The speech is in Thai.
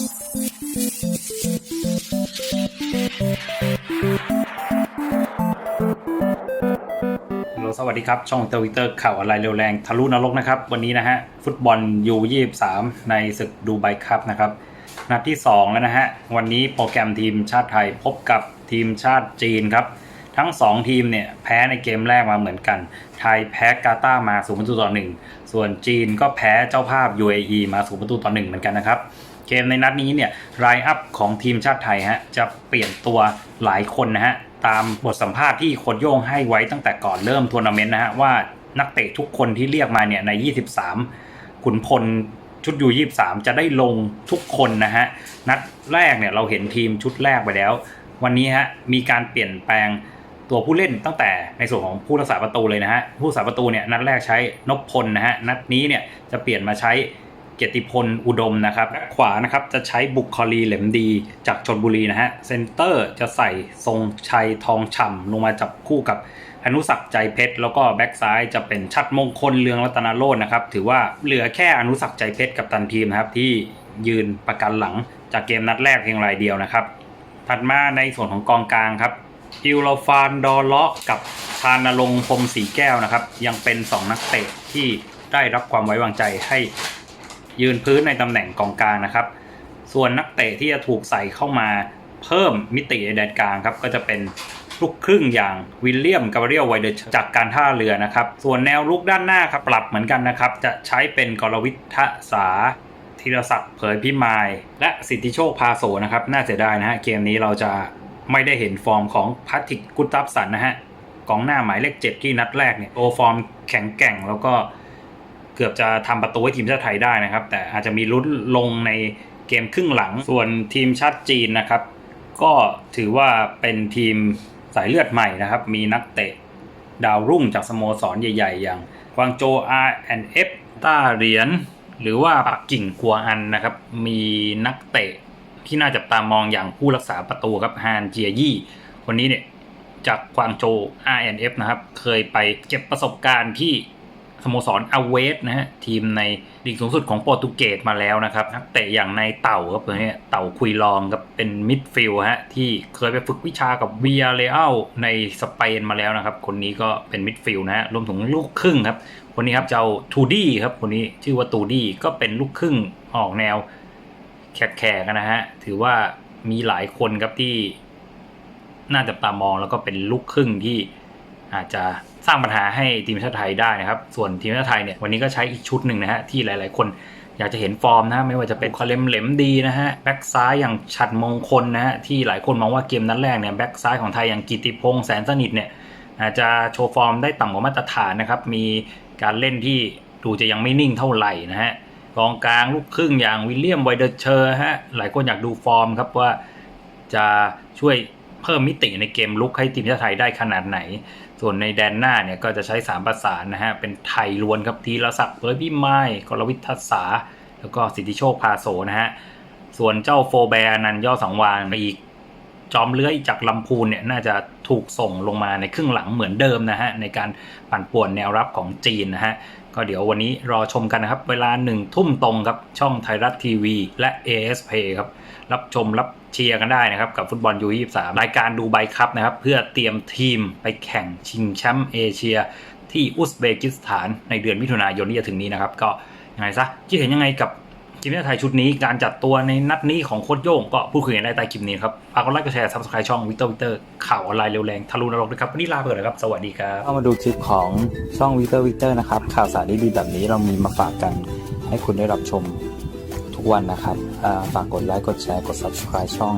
ฮัลโหลสวัสดีครับ ช่องทวิตเตอร์ข่าวอะไรเร็วแรงทะลุนรกนะครับ วันนี้นะฮะ ฟุตบอลยู23ในศึกดูไบครับนะครับ นัดที่ 2 แล้วนะฮะ วันนี้โปรแกรมทีมชาติไทยพบกับทีมชาติจีนครับ ทั้ง 2 ทีมเนี่ย แพ้ในเกมแรกมาเหมือนกัน ไทยแพ้กาตาร์มา0ประตูต่อ1ส่วนจีนก็แพ้เจ้าภาพ UAE มา0ประตูต่อ1เหมือนกันนะครับ เกมในนัดนี้เนี่ยไลน์อัพของทีมชาติไทยฮะจะเปลี่ยนตัวหลายคนนะฮะตามบทสัมภาษณ์ที่โค้ชโย่งให้ไว้ตั้งแต่ก่อนเริ่มทัวร์นาเมนต์นะฮะว่านักเตะทุกคนที่เรียกมาเนี่ยใน 23 ขุนพลชุดยู23จะได้ลงทุกคนนะฮะนัดแรกเนี่ยเราเห็นทีมชุดแรกไปแล้ว วันนี้ฮะมีการเปลี่ยนแปลงตัวผู้เล่นตั้งแต่ในส่วนของผู้รักษาประตูเลยนะฮะผู้รักษาประตูเนี่ยนัดแรกใช้นพพลนะฮะนัดนี้เนี่ยจะเปลี่ยนมาใช้ เกียรติพลอุดมนะครับแบ็คขวานะครับจะใช้บุคคลีเหลมดีจากชนบุรีนะฮะเซนเตอร์จะใส่ทรงชัยทองฉ่ำลงมาจับคู่กับอนุสักษ์ใจเพชรแล้วก็แบ็กซ้ายจะเป็นชัดมงคลเลืองรัตนโรจน์นะครับ ถือว่าเหลือแค่อนุสักษ์ใจเพชรกับตันทีมนะครับ ที่ยืนประกันหลังจากเกมนัดแรกเพียงรายเดียวนะครับ ถัดมาในส่วนของกองกลางครับอิวโลฟานดอเลาะกับชานลงพรมสีแก้วนะครับ ยังเป็น 2 นักเตะที่ได้รับความไว้วางใจให้ ยืนพื้นในตำแหน่งกองกลางนะครับ ส่วนนักเตะที่จะถูกใส่เข้ามาเพิ่มมิติในแดนกลางครับก็จะเป็นลูกครึ่งอย่างวิลเลียมกาเบรียลไวเดอร์จากการท่าเรือนะครับ ส่วนแนวลุกด้านหน้าครับปรับเหมือนกันนะครับ จะใช้เป็นกรวิททศาธีรศักดิ์เผยพิมาย และสิทธิโชคพาโสนะครับ น่าเสียดายนะฮะเกมนี้เราจะไม่ได้เห็นฟอร์มของพัทติกกุตับสันนะฮะกองหน้าหมายเลขเจ็ดที่นัดแรกเนี่ยโอฟอร์มแข็งแกร่งแล้วก็ กือบจะทำประตูให้ทีมชาติไทยได้นะครับ แต่อาจจะมีลุ้นลงในเกมครึ่งหลัง ส่วนทีมชาติจีนนะครับ ก็ถือว่าเป็นทีมสายเลือดใหม่นะครับ มีนักเตะดาวรุ่งจากสโมสรใหญ่ ๆ อย่างกวางโจ R&F ต้าเหรียญหรือว่าปักกิ่งกัวอันนะครับ มีนักเตะที่น่าจับตามองอย่างผู้รักษาประตูครับฮานเจียยี่คนนี้เนี่ยจากกวางโจ R&F นะครับ เคยไปเก็บประสบการณ์ที่ สโมสรอเวสนะฮะทีมในลีกสูงสุดของโปรตุเกสมาแล้วนะครับนักเตะอย่างในเต่าครับตัวนี้เต่าคุยลองครับเป็นมิดฟิลด์ฮะที่เคยไปฝึกวิชากับเวียเรอัลในสเปนมาแล้วนะครับ คนนี้ก็เป็นมิดฟิลด์นะฮะรวมถึงลูกครึ่งครับ คนนี้ครับเจ้าทูดี้ครับคนนี้ชื่อว่าตูดี้ก็เป็นลูกครึ่งออกแนวแขกๆนะฮะถือว่ามีหลายคนครับที่น่าจับตามองแล้วก็เป็นลูกครึ่งที่ อาจจะสร้างปัญหาให้ทีมชาติไทยได้นะครับ ส่วนทีมชาติไทยเนี่ยวันนี้ก็ใช้อีกชุดหนึ่งนะฮะที่หลาย ๆ คนอยากจะเห็นฟอร์มนะไม่ว่าจะเป็นคาเลมเหลมดีนะฮะแบ็กซ้ายอย่างฉัดมงคลนะฮะที่หลายคนมองว่าเกมนัดแรกเนี่ยแบ็กซ้ายของไทยอย่างกิติพงษ์แสนสนิทเนี่ยอาจจะโชว์ฟอร์มได้ต่ำกว่ามาตรฐานนะครับมีการเล่นที่ดูจะยังไม่นิ่งเท่าไหร่นะฮะกองกลางลูกครึ่งอย่างวิลเลียมไวเดอร์เชอร์ฮะหลายคนอยากดูฟอร์มครับว่าจะช่วย เพิ่มมิติในเกมลุกให้ทีมชาติไทยได้ขนาดไหน ส่วนในแดนหน้าเนี่ยก็จะใช้สามประสานนะฮะ เป็นไทยล้วนครับทีละศักดิ์เผยพิมายกรวิททัศา แล้วก็สิทธิโชคพาโสนะฮะ ส่วนเจ้าโฟแบร์นันย่อสังวานอีก จอมเลื้อยจากลำพูนเนี่ยน่าจะ ถูกส่งลงมาในครึ่งหลังเหมือนเดิมนะฮะในการปั่นป่วนแนวรับของจีนนะฮะก็เดี๋ยววันนี้รอชมกันนะครับ เวลาหนึ่งทุ่มตรงครับ ช่องไทยรัฐทีวี และ ASP ครับ รับชมรับเชียร์กันได้นะครับ กับฟุตบอลยู23รายการดูไบครับนะครับ เพื่อเตรียมทีมไปแข่งชิงแชมป์เอเชีย ที่อุซเบกิสถานในเดือนมิถุนายนที่จะถึงนี้นะครับ ก็ยังไงซะคิดเห็นยังไงกับ ทีมชาติไทยชุดนี้การจัดตัวในนัดนี้ของโค้ชโย่งก็พูดคุยกันได้ใต้คลิปนี้ครับฝากกดไลค์กดแชร์ซับสไครต์ช่องวิกเตอร์วิกเตอร์ข่าวออนไลน์เร็วแรงทะลุนรกด้วยครับวันนี้ลาไปก่อนนะครับ สวัสดีครับเข้ามาดูคลิปของช่องวิเตอร์วิเตอร์นะครับ ข่าวสารดีๆแบบนี้เรามีมาฝากกันให้คุณได้รับชมทุกวันนะครับฝากกดไลค์กดแชร์กด subscribe ช่อง